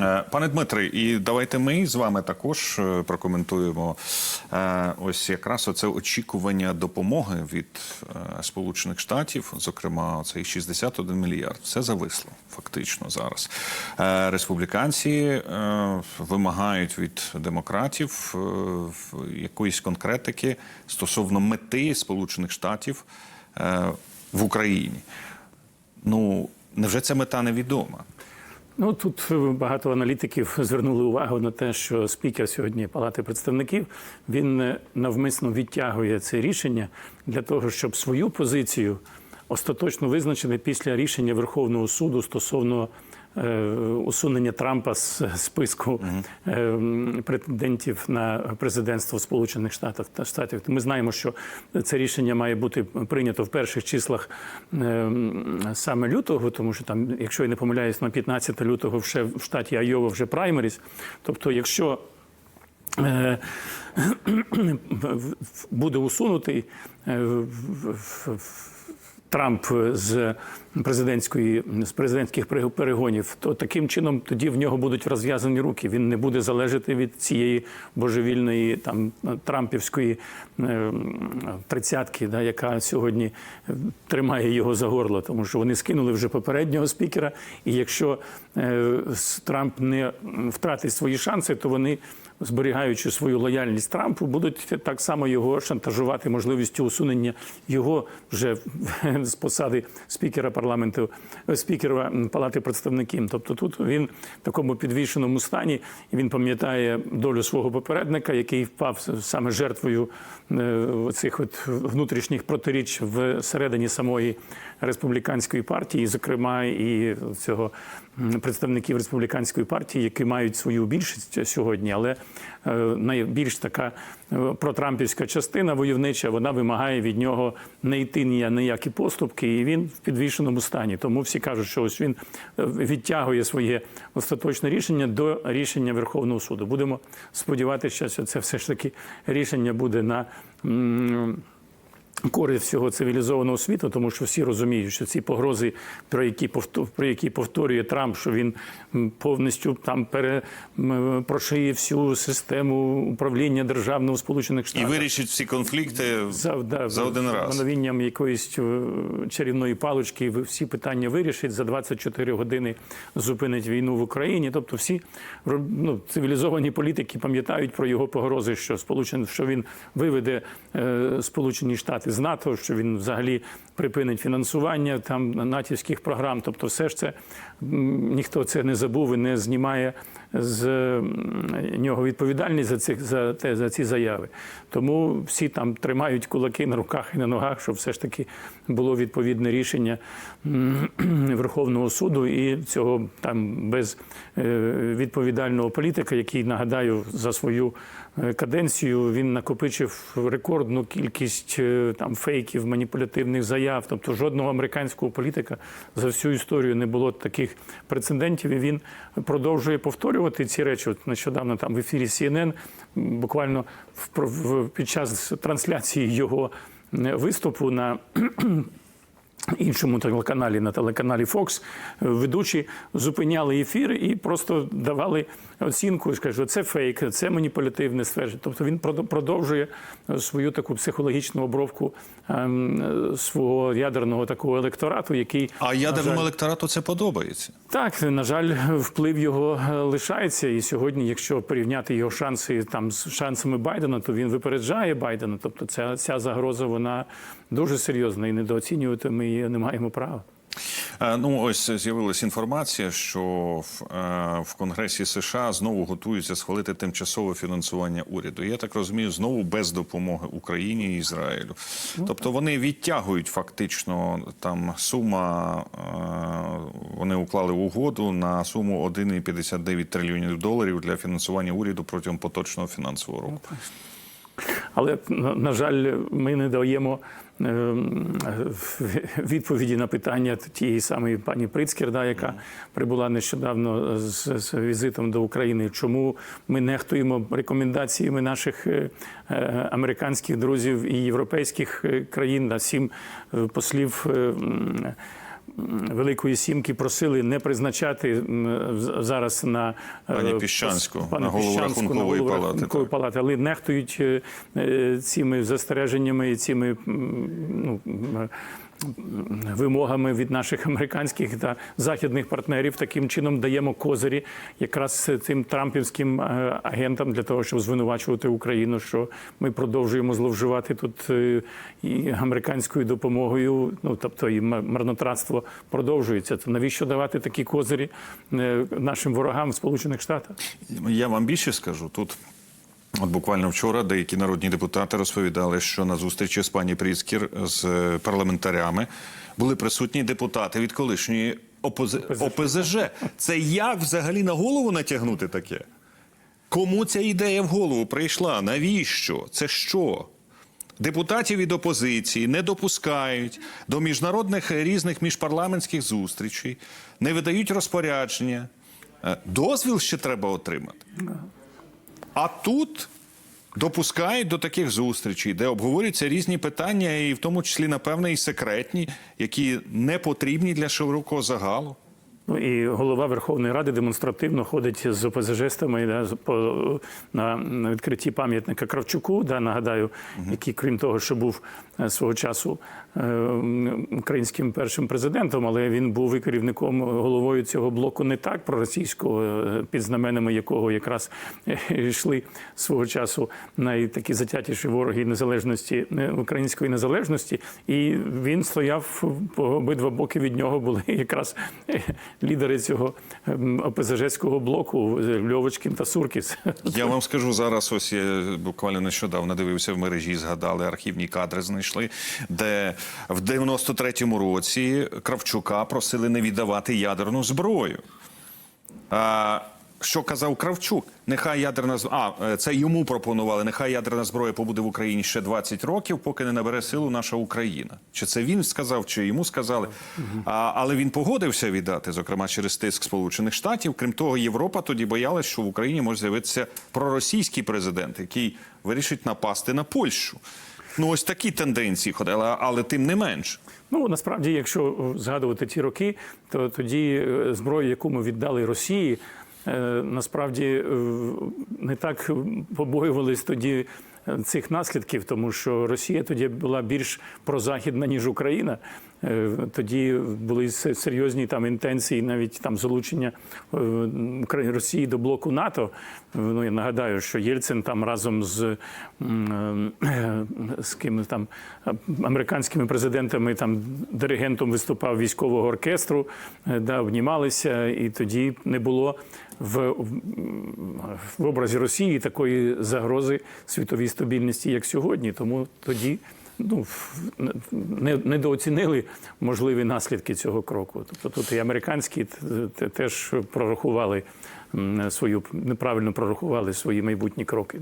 Е, Пане Дмитре, і давайте ми з вами також е, прокоментуємо е, ось якраз оце очікування допомоги від Сполучених Штатів, зокрема, цей 61 мільярд. Все зависло фактично зараз. Республіканці вимагають від демократів якоїсь конкретики стосовно мети Сполучених Штатів в Україні. Ну невже ця мета невідома? Ну тут багато аналітиків звернули увагу на те, що спікер сьогодні Палати представників він навмисно відтягує це рішення для того, щоб свою позицію остаточно визначити після рішення Верховного суду стосовно усунення Трампа з списку е, претендентів на президентство Сполучених Штатів та Штатів. Ми знаємо, що це рішення має бути прийнято в перших числах е, саме лютого, тому що там, якщо я не помиляюсь, на 15 лютого вже в штаті Айова вже праймеріс. Тобто, якщо е, буде усунутий е, в- Трамп з президентської з президентських пере- перегонів, то таким чином тоді в нього будуть розв'язані руки. Він не буде залежати від цієї божевільної там трампівської е, тридцятки, да, яка сьогодні е, тримає його за горло, тому що вони скинули вже попереднього спікера. І якщо е, Трамп не втратить свої шанси, то вони зберігаючи свою лояльність Трампу, будуть так само його шантажувати можливістю усунення його вже з посади спікера парламенту, е, спікера Палати представників. Тобто тут він в такому підвішеному стані, і він пам'ятає долю свого попередника, який впав саме жертвою е, цих от внутрішніх протиріч всередині самої республіканської партії, зокрема і цього представників республіканської партії, які мають свою більшість сьогодні, але е, найбільш така е, протрампівська частина войовнича, вона вимагає від нього не йти ніякі поступки, і він в підвішеному стані. Тому всі кажуть, що ось він е, відтягує своє остаточне рішення до рішення Верховного суду. Будемо сподіватися, що це все ж таки рішення буде на. Користь всього цивілізованого світу, тому що всі розуміють, що ці погрози, про які про які повторює Трамп, що він повністю там пере прошиє всю систему управління державного Сполучених І вирішить всі конфлікти За, да, за один раз. мановінням якоїсь е, чарівної палички всі питання вирішить за 24 години зупинить війну в Україні. Тобто, всі ну, цивілізовані політики пам'ятають про його погрози, що сполучен, що він виведе е, Сполучені Штати з НАТО, що він взагалі припинить фінансування там натівських програм. Тобто, все ж це ніхто це не забув і не знімає з нього відповідальність за цих за те за ці заяви. Тому всі там тримають кулаки на руках і на ногах, щоб все ж таки було відповідне рішення Верховного суду і цього там без е, відповідального політика, який нагадаю за свою е, каденцію, він накопичив рекордну кількість е, там фейків, маніпулятивних заяв. Тобто жодного американського політика за всю історію не було таких прецедентів. І він продовжує повторювати ці речі. От нещодавно там в ефірі CNN буквально в, в, під час трансляції його е, виступу на іншому телеканалі на телеканалі Fox ведучі зупиняли ефір і просто давали оцінку. і Скажуть, це фейк, це маніпулятивне ствердження. Тобто він продовжує свою таку психологічну обробку ем, свого ядерного такого електорату, який А ядерному жаль, електорату це подобається. так, на жаль, вплив його е, лишається. І сьогодні, якщо порівняти його шанси там з шансами Байдена, то він випереджає Байдена. Тобто, ця, ця загроза вона дуже серйозна і недооцінювати ми її не маємо права. Е, Ну, ось з'явилася інформація, що в, е, в Конгресі США знову готуються схвалити тимчасове фінансування уряду. Я так розумію, знову без допомоги Україні і Ізраїлю. Тобто вони відтягують фактично там сума. е, Вони уклали угоду на суму 1,59 трильйонів доларів для фінансування уряду протягом поточного фінансового року. Але на, жаль, ми не даємо ем, відповіді на питання тієї самої пані Прицкер, да, яка прибула нещодавно з, з візитом до України. Чому ми нехтуємо рекомендаціями наших е, американських друзів і європейських е, країн на сім е, послів. Великої сімки просили не призначати зараз на е, Пані Піщанську, пані на голову Піщанську, Рахункової на голову палати, Рахункової палати, але нехтують е, е, цими застереженнями і цими ну, вимогами від наших американських та західних партнерів. Таким чином даємо козирі якраз цим трампівським е, агентам для того, щоб звинувачувати Україну, що ми продовжуємо зловживати тут е, і американською допомогою. Ну тобто і марнотратство продовжується. То навіщо давати такі козирі е, нашим ворогам в Сполучених Штатах? Я вам більше скажу тут. От буквально вчора деякі народні депутати розповідали, що на зустрічі з пані Пріскір з е, парламентарями були присутні депутати від колишньої ОПЗ... ОПЗЖ. Це як взагалі на голову натягнути таке? Кому ця ідея в голову прийшла? Навіщо? Це що? Депутатів від опозиції не допускають до міжнародних різних міжпарламентських зустрічей, не видають розпорядження. Е, Дозвіл ще треба отримати. А тут допускають до таких зустрічей, де обговорюються різні питання, і в тому числі, напевне, і секретні, які не потрібні для широкого загалу. Ну і голова Верховної Ради демонстративно ходить з ОПЗЖистами да, по, на, на відкритті пам'ятника Кравчуку. Да, нагадаю, який, крім того, що був е, свого часу е, українським першим президентом, але він був і керівником головою цього блоку не так проросійського, е, під знаменами якого якраз е, йшли свого часу найтакі затятіші вороги незалежності е, української незалежності. І він стояв по обидва боки від нього були якраз е, лідери цього ем, ОПЗЖського блоку е, Льовочкін та Суркіс. Я вам скажу зараз. Ось я буквально нещодавно дивився в мережі, згадали архівні кадри, знайшли, де в 93-му році Кравчука просили не віддавати ядерну зброю. А, що казав Кравчук? Нехай ядерна з- а е, це йому пропонували. Нехай ядерна зброя побуде в Україні ще 20 років, поки не набере силу наша Україна. Чи це він сказав, чи йому сказали? А, але він погодився віддати, зокрема через тиск Сполучених Штатів. Крім того, Європа тоді боялась, що в Україні може з'явитися проросійський президент, який вирішить напасти на Польщу. Ну ось такі тенденції ходили, але, тим не менш. Ну насправді, якщо згадувати ті роки, то тоді е, зброю, яку ми віддали Росії, е, насправді е, не так побоювались тоді е, цих наслідків, тому що Росія тоді була більш прозахідна, ніж Україна. Е, Тоді були серйозні там інтенції, навіть там залучення е, Росії до блоку НАТО. Ну я нагадаю, що Єльцин там разом з, е, з ким там американськими президентами, там диригентом виступав військового оркестру, да, обнімалися, і тоді не було в, в образі Росії такої загрози світовій стабільності, як сьогодні. Тому тоді ну, не, недооцінили можливі наслідки цього кроку. Тобто тут і американські теж прорахували свою неправильно прорахували свої майбутні кроки.